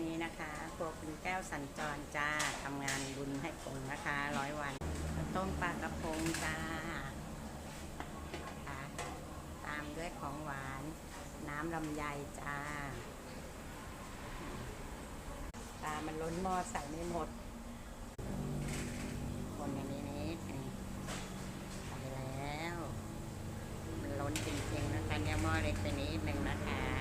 นี้นะคะครัวคุณแก้วสัญจรจ้าทำงานบุญให้คงนะคะร้อยวันต้มปลากระพงจ้าตามด้วยของหวาน น้ำลำไยจ้าปลามันล้นหม้อใส่ไม่หมด คนอย่างนี้นิดใส่แล้ว มันล้นจริงๆนะคะเนี่ยหม้อเล็กไปนิดนึงนะคะ